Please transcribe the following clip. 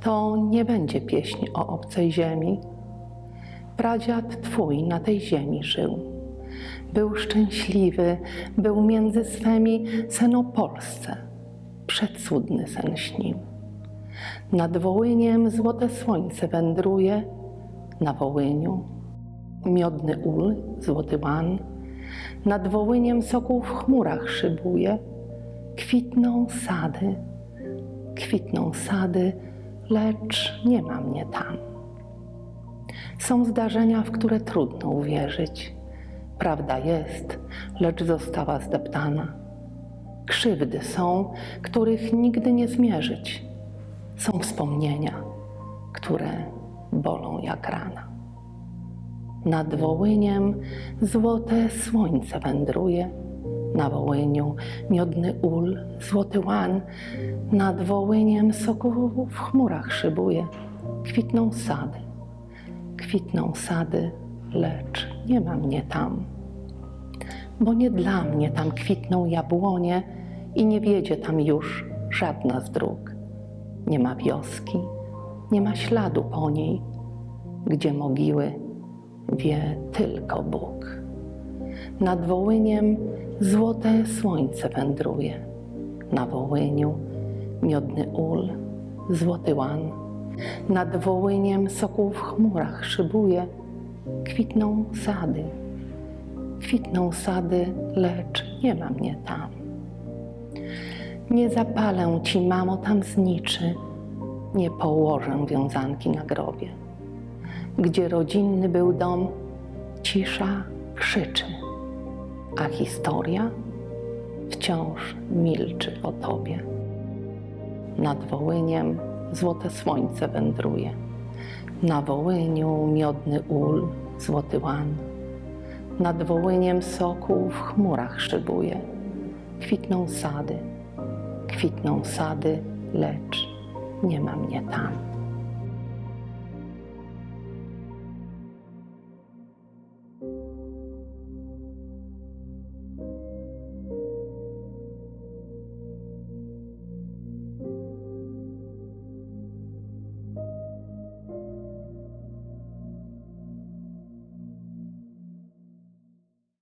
To nie będzie pieśń o obcej ziemi. Pradziad twój na tej ziemi żył. Był szczęśliwy, był między swemi sen o Polsce. Przecudny sen śnił. Nad Wołyniem złote słońce wędruje, na Wołyniu miodny ul, złoty łan, nad Wołyniem sokół w chmurach szybuje, kwitną sady, kwitną sady, lecz nie ma mnie tam. Są zdarzenia, w które trudno uwierzyć. Prawda jest, lecz została zdeptana. Krzywdy są, których nigdy nie zmierzyć. Są wspomnienia, które bolą jak rana. Nad Wołyniem złote słońce wędruje, na Wołyniu miodny ul, złoty łan, nad Wołyniem sokół w chmurach szybuje, kwitną sady, kwitną sady, lecz nie ma mnie tam. Bo nie dla mnie tam kwitną jabłonie i nie wiedzie tam już żadna z dróg. Nie ma wioski, nie ma śladu po niej, gdzie mogiły wie tylko Bóg. Nad Wołyniem złote słońce wędruje, na Wołyniu miodny ul, złoty łan. Nad Wołyniem sokół w chmurach szybuje, kwitną sady, kwitną sady, lecz nie ma mnie tam. Nie zapalę ci, mamo, tam zniczy, nie położę wiązanki na grobie. Gdzie rodzinny był dom, cisza krzyczy, a historia wciąż milczy o tobie. Nad Wołyniem złote słońce wędruje, na Wołyniu miodny ul, złoty łan. Nad Wołyniem sokół w chmurach szybuje, kwitną sady, kwitną sady, lecz nie ma mnie tam.